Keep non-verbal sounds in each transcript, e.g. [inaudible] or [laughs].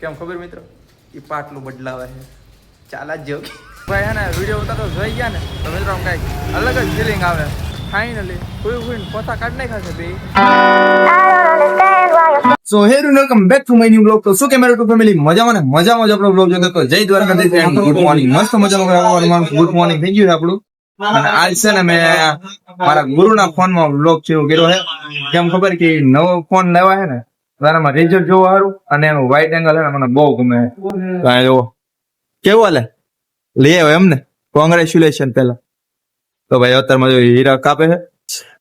કેમ ખબર મિત્રો? એ પાટલું બદલાવે છે. ચાલા જ ભાઈ, હે ને, વીડિયો ઉતારતો જોઈ ગયા ને, તો મિત્રો આમ કાંઈક અલગ જ ફિલિંગ આવે. ફાઇનલી કોઈ કોઈ પોતા કાઢ નાખ્યા છે બે. So hey welcome back to my new blog તો શું કે મેરો ટુ ફેમિલી મજામાં ને? મજામાં જ આપણો બ્લોગ જોતો. તો જય દ્વારકાધીશ એન્ડ ગુડ મોર્નિંગ. મસ્ત મજામાં ગુડ મોર્નિંગ. થઈ ગયું છે આપણું. અને આજ છે ને મેં મારા ગુરુના ફોનમાં બ્લોગ જેવો કર્યો છે. કેમ ખબર કે નવો ફોન લેવા છે ને? તારામાં રિઝલ્ટ જોવા સારું અને એનું વાઇટ એંગલ હે મને બહુ ગમે કાંઈ જોવો. કેવું હાલે? લઈ આવ્યો એમ ને કોંગ્રેચ્યુલેશન પેલા તો ભાઈ અત્યારમાં જો હીરા કાપે છે.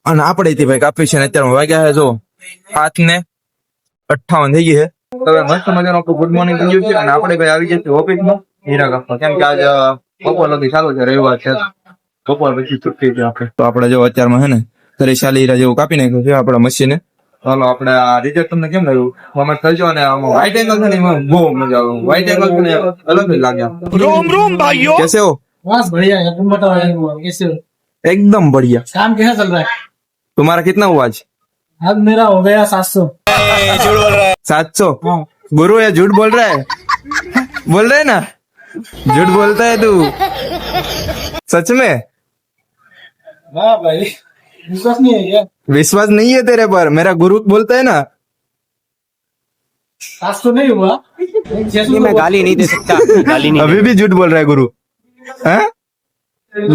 અને આપણે થી ભાઈ કાપી છે ને અત્યારે વાગ્યા છે જો હાથ ને અઠાવન થઈ ગઈ છે. તો હવે મસ્ત મજાનો આપણું ગુડ મોર્નિંગ ગયું છે અને આપણે ભાઈ આવી જશે ઓફિસમાં હીરા કાપવા. કેમ કે આજ બપોર લગી ચાલુ છે રવિવાર છે. બપોર પછી છુટ્ટી છે આપણે. તો આપણે જો અત્યારમાં છે ને ઘરે શાલી હીરા જેવું કાપી નાખ્યું છે આપણા મશીને. ચાલો આપણે આ રિઝલ્ટ તમને કેમ લાગ્યું કોમેન્ટ કરજો અને આમાં વ્હાઈટ એંગલ છે ને એમાં બહુ મજા આવે વ્હાઈટ એંગલ છે ને અલગ જ લાગે રોમ રોમ ભાઈઓ कैसे हो बस बढ़िया है तुम बताओ यार वो कैसे हो एकदम बढ़िया काम कैसा चल रहा है तुम्हारा कितना हुआ आज अब मेरा हो गया सात सौ सात सौ हाँ गुरु ये झूठ बोल रहा है बोल रहा है ना झूठ बोलता है तू सच में वाह भाई विश्वास नहीं है क्या विश्वास नहीं है तेरे पर मेरा गुरु बोलता है ना सात सौ नहीं हुआ छह सौ मैं गाली नहीं दे सकता गाली नहीं अभी भी झूठ बोल रहा है गुरु हैं?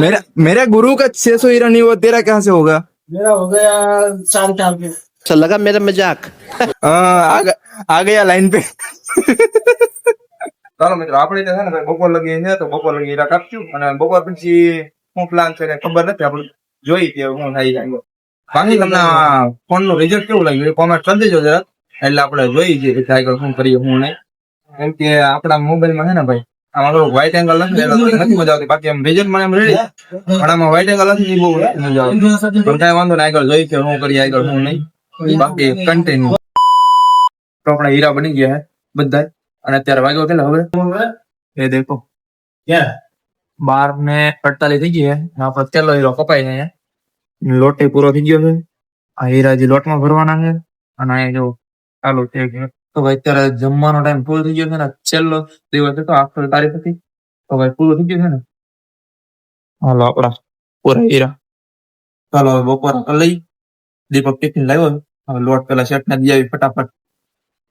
मेरा मेरा गुरु का छह सौ हीरा नहीं हुआ तेरा कहाँ से होगा मेरा हो गया चार चार के अच्छा लगा मेरा मजाक हाँ, आ, ग- आ गया लाइन पे ચાલો મિત્રો આપણે તો છે ને ભાઈ બપોર લગી છે તો બપોર લગી હીરા કાપશું અને બપોર પછી શું પ્લાન છે ને ખબર નથી આપણે જોઈ તે શું થાય જાય બાકી તમને ફોનનું રિઝલ્ટ કેવું લાગ્યું? કોમેન્ટ કરી દેજો જરા એટલે આપણે જોઈ જઈએ આગળ શું કરીએ શું નહીં. કેમ કે આપણા મોબાઈલમાં છે ને ભાઈ આમાં થોડું વ્હાઈટ એંગલ નથી નથી મજા આવતી. બાકી આમ રિઝલ્ટ મને એમ રેડી પણ આમાં વ્હાઈટ એંગલ નથી બહુ મજા આવતી. પણ કાંઈ વાંધો નહીં આગળ જોઈ કે શું કરીએ આગળ શું નહીં. બાકી કન્ટિન્યુ તો આપણા હીરા બની ગયા છે બધા અને અત્યારે વાગ્યો કેટલા હવે? એ દેખો. क्या બાર ને અડતાલીસ થઈ ગઈ છે તેલો હીરો કપાઈ છે લોટ પૂરો થઈ ગયો છે. આ હીરા જે લોટમાં ભરવાના છે. અને અહીંયા જો ચાલુ કે તો ભાઈ અત્યારે જમવાનો ટાઈમ પૂરો થઈ ગયો છે ને. છેલ્લો દિવસ હતો, આખર તારીખ હતી. તો ભાઈ પૂરો થઈ ગયો છે ને? હાલો આપડા પૂરા હીરા. ચાલો, હવે બપોર લઈ. દીપક ટિફિન લાવ્યો હવે લોટ પેલા શેઠ ને દઈ આવી ફટાફટ.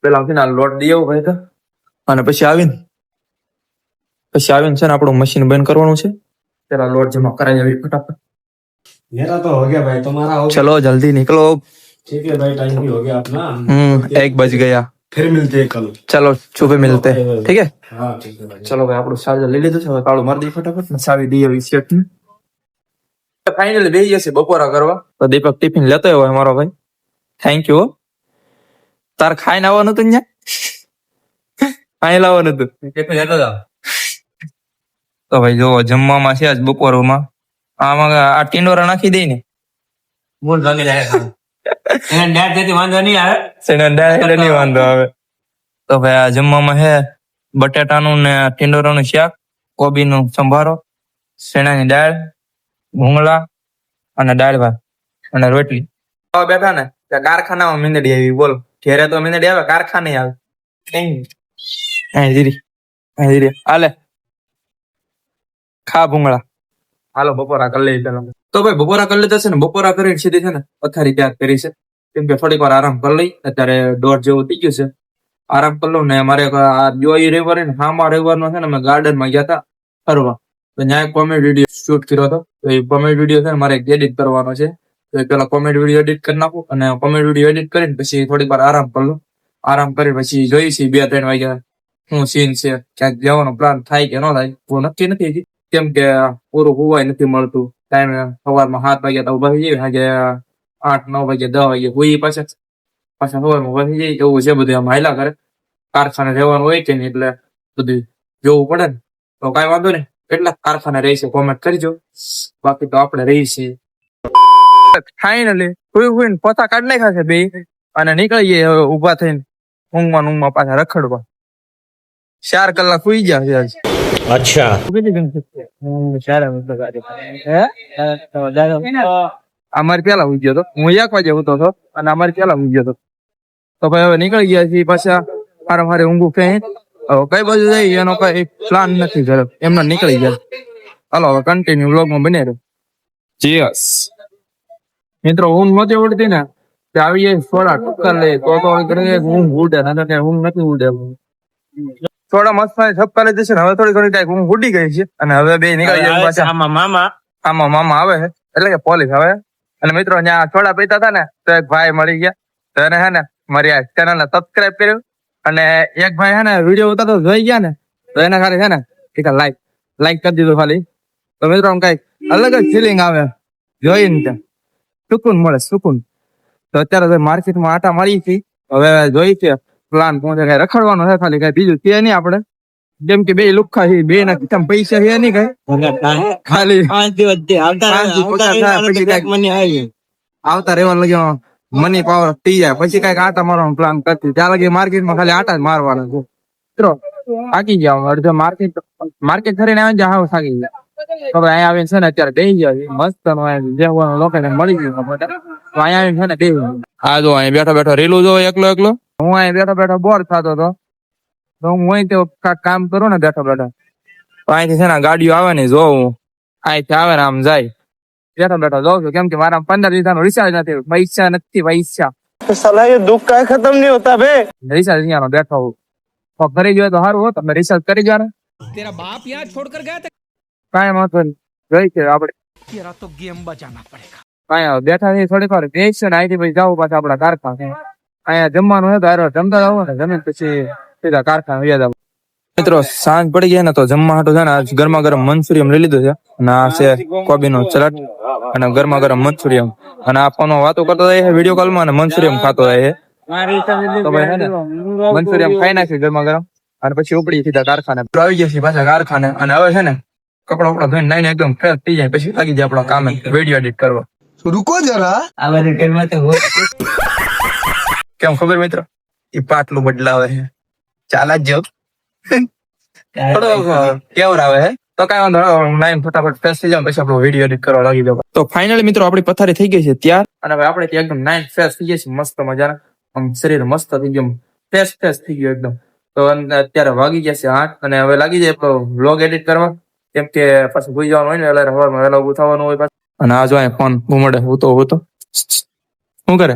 પેલા લોટ દઈ આવું ભાઈ તો. અને પછી આવીને પછી આવીને છે ને આપણું મશીન બંધ કરવાનું છે પેલા લોટ જમા કરાવી આવી ફટાફટ मेरा तो हो गया भाई तुम्हारा हो चलो जल्दी निकलो ठीक है भाई टाइम भी हो गया अपना हम्म एक बज गया फिर मिलते हैं कल चलो सुबह मिलते हैं ठीक है हाँ ठीक है भाई ચલો ભાઈ આપણું ચાર્જર લઈ લીધું છે હવે તાળું મારી દઈએ ફટાફટ ને ચાવી દઈએ હવે શેઠ ફાઇનલી બેસી જશે બપોરા કરવા તો દીપક ટિફિન લેતો હોય અમારો ભાઈ થેન્ક યુ તાર ખાઈને આવવાનું હતું ને અહીં લાવવાનું [laughs] હતું ટિફિન લેતો જાવ તો ભાઈ જો જમવામાં છે આજ બપોરમાં. આમાં આ ટીંડોરા નાખી દઈ ને મૂળ ભાગી જાય વાંધો નહીં વાંધો આવે. તો ભાઈ આ જમવામાં છે બટેટાનું ને ટીંડોરાનું શાક કોબીનું સંભારો શેણાની દાળ ભૂંગળા અને દાળ ભાત અને રોટલી. બેઠા ને કારખાનામાં મીંદડી આવી. બોલ ઘેરે તો મીંદડી આવે કારખાને આવે. હાલે. ખા ભૂંગળા. હાલો, બપોરા કરી લઈ પેલા તો ભાઈ, બપોરા કરી લેતા છે ને, બપોરા કરી સીધી છે ને, પથારી તૈયાર કરી છે. કેમ કે થોડીક વાર આરામ કરી લઈ, અત્યારે દોઢ જેવું થઈ ગયું છે. આરામ કરી લઉં ને અમારે આ જો ઈ રવિવારે ને હામા રવિવારનો છે ને, અમે ગાર્ડનમાં ગયા હતા. ફરવા. તો ત્યાં કોમેડી વીડિયો શૂટ કર્યો હતો. તો એ કોમેડી વીડિયો છે ને, મારે એડિટ કરવાનો છે. તો એ પેલા કોમેડી વીડિયો એડિટ કરી નાખું અને કોમેડી વીડિયો એડિટ કરીને પછી થોડીક વાર આરામ કરી લઉં. આરામ કરી પછી જોઈ છે બે ત્રણ વાગ્યા. શું સીન છે? ક્યાંક જવાનો પ્લાન થાય કે ન થાય હું નક્કી નથી હજી. કેમ કે પૂરું હોવાય નથી મળતું. ટાઈમે સવારમાં સાત વાગ્યા તો ઊભા થઈ જાય સાંજે આઠ, નવ વાગે દસ વાગે હોઈ પાછા. પાછા સવારમાં ઊભા થઈ જાય એવું છે બધું આમ હાયલા કરે. કારખાને રહેવાનું હોય કે નહીં એટલે બધું જોવું પડે ને. તો કાંઈ વાંધો નહીં. કેટલા કારખાને રહેશે કોમેન્ટ કરજો. બાકી તો આપણે રહીશે ફાઇનલી કોઈ કોઈ પોતા કાઢ નાખ્યા છે બે. અને નીકળી ગયા હવે ઊભા થઈને. ઊંઘમાં ને ઊંઘમાં પાછા રખડવા. ચાર કલાક સુઈ ગયા છે અચ્છા. અમારે પેલા ઉઈ ગયો હું એક વાગે ઉતો હતો અને અમારે પેલા ઉઈ ગયો તો. ભાઈ હવે નીકળી ગયા છીએ પાછા. મારે મારે ઊંઘું કઈ. કઈ બાજુ જાય એનો કઈ પ્લાન નથી ઘરે. એમને નીકળી ગયા. હાલો હવે કન્ટિન્યુ વ્લોગમાં બને રહ્યો જીયસ મિત્રો ઊંઘ નહોતી ઉડતી ને. આવી જાય થોડા ટુક્કર લે તો તો ઊંઘ ઉડે ને ઊંઘ નથી ઉડે. થોડા મસ્ત ઠપકા લઈ જશે ને હવે થોડી થોડી ટાઈપ ઊંઘ ઉડી ગઈ છે. અને હવે બે નીકળી જાય પાછા. આમાં મામા. આમાં મામા આવે છે. એટલે કે પોલીસ આવે. અને મિત્રો ત્યાં થોડા પીતા હતા ને તો એક ભાઈ મળી ગયા. તો એને હે ને મારી આ ચેનલ ને સબસ્ક્રાઈબ કર્યું. અને એક ભાઈ હે ને વીડિયો ઉતારતો જોઈ ગયા ને તો એને ખાલી છે ને ઠીક લાઈક લાઈક કરી દીધું ખાલી. તો મિત્રો આમ કંઈક અલગ જ ફિલિંગ આવે. જોઈને ત્યાં. સુકૂન મળે સુકૂન. તો અત્યારે માર્કેટમાં આટા મળી હતી હવે જોઈ છે. પ્લાન પહોંચે કઈ રખડવાનો છે ખાલી કઈ બીજું છે નહીં આપડે જેમ કે બે લુખા છે બે ના ખિસ્સામાં પૈસા છે નહીં કઈ. ખાલી પાંચ દિવસ આવતા રહેવા લાગ્યો મની પાવર થઈ જાય. પછી કંઈક આટા મારવાનો પ્લાન કરતી ત્યાં લગી માર્કેટમાં ખાલી આટા જ મારવાના છે. મિત્રો થાકી ગયા અડધો માર્કેટ માર્કેટ કરીને આવે જાવ થાકી જાય તો હવે અહીંયા આવીને છે ને અત્યારે બેસી ગયા મસ્ત નો જે લોકોને મળી ગયું. અહીંયા છે ને બેઠો બેઠો રેલું જો એકલો એકલો. હું અહીંયા બેઠો બેઠો બોર થતો હતો. તો હું અહીં તે કામ કરું ને બેઠો બેઠો. અહીંથી છે ને ગાડીઓ આવે ને જોઉં અહીંથી આવે ને આમ જાય. બેઠો બેઠો જોઉં છું. કેમ કે મારા પંદર દિવસ નો રિચાર્જ નથી. પૈસા નથી પૈસા. સલાહ ખતમ નહીં રિચાર્જ અહીંયા બેઠો હું. તો કરી જોઈએ તો સારું હો તમે રિસર્ચ કરી જાને તેરા બાપ યહાં છોડ કર ગયા વાંધો નહીં. જોઈ તો ગેમ બજાના પડેગા હવે બેઠા થઈ થોડીક વાર બેસશે ને અહીંથી પછી જવું પાછા આપણા કારખાને. અહીંયા જમવાનું હોય તો હારો જમતા જવું ને જમીન પછી સીધા કારખાને વ્યા જાવ મિત્રો, સાંજ પડી ગયા ને તો જમવા હાટો છે ને આજ ગરમા ગરમ મંચુરિયમ લઈ લીધું છે. અને આ છે કોબીનો ચલાટ અને ગરમા ગરમ મંચુરિયમ અને આ ફોનો વાતો કરતો છે વીડિયો કોલમાં અને મંચુરિયમ ખાતો છે. ને મંચુરિયમ ખાઈ નાખી ગરમા ગરમ. અને પછી ઉપડી સીધા કારખાને. આવી ગયા છીએ પાછા કારખાને. અને હવે છે ને કપડા કપડા ધોઈને નાઈને એકદમ ફ્રેશ થઈ જાય, પછી લાગી જાય આપણા કામે વીડિયો એડિટ કરવા. આ બધું કરવા તો હોય. કેમ ખબર મિત્રો? એ પાટલું બદલાવે છે. ચાલા જ થોડો કેવર આવે છે તો કઈ વાંધો નહીં ફટાફટ ફેસ થઈ જાવ પછી આપણો વીડિયો એડિટ કરવા લાગી દો તો ફાઇનલી મિત્રો આપણી પથારી થઈ ગઈ છે ત્યાર. અને હવે આપણે એકદમ નાઇન ફેસ થઈ ગયા છે મસ્ત મજાના. આમ શરીર મસ્ત થઈ ગયું ફેસ ફેસ થઈ ગયું એકદમ. તો અત્યારે વાગી ગયા છે આઠ અને હવે લાગી જાય વ્લોગ એડિટ કરવા. કેમ કે પાછું ભૂઈ જવાનું હોય ને એટલે સવારમાં વહેલા ઉઠાવવાનું હોય પાછું. અને આ જો ફોન ઘુમડે હું તો શું કરે?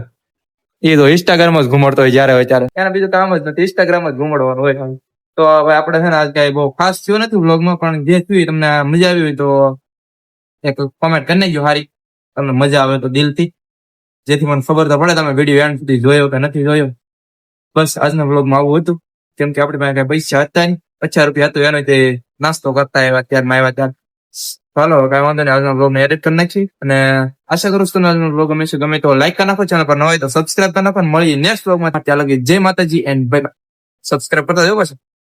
એ તો ઇન્સ્ટાગ્રામ જ ઘુમડતો હોય જ્યારે હોય ત્યારે. એના બીજું કામ જ નથી. ઇન્સ્ટાગ્રામ જ ઘુમડવાનું હોય તો હવે આપણે છે ને આજ કઈ બહુ ખાસ થયું નથી વ્લોગમાં, પણ જે થયું તમને મજા આવી હોય તો એક કોમેન્ટ કરી નાખજો હારી. તમને મજા આવે તો દિલથી. જેથી મને ખબર તો પડે તમે વીડિયો એન્ડ સુધી જોયો કે નથી જોયો. બસ આજના વ્લોગમાં આવું હતું. કેમ કે આપણી પાસે કઈ પૈસા હતા નહીં. પચાસ રૂપિયા હતો એનો તે નાસ્તો કરતા આવ્યા ત્યારમાં આવ્યા ત્યાર ચાલો કઈ વાંધો નહીં. આજના બ્લોગ ને એડિટ કરી નાખી અને આશા કરું છું આજનો બ્લોગ છે ગમે તો લાઈક કરી નાખો ચેનલ પર ન હોય તો સબસ્ક્રાઇબ કરી નાખો મળીએ નેક્સ્ટ બ્લોગમાં ત્યાં લગી જય માતાજી એન્ડ બાય સબસ્ક્રાઇબ કરતા જવું પડશે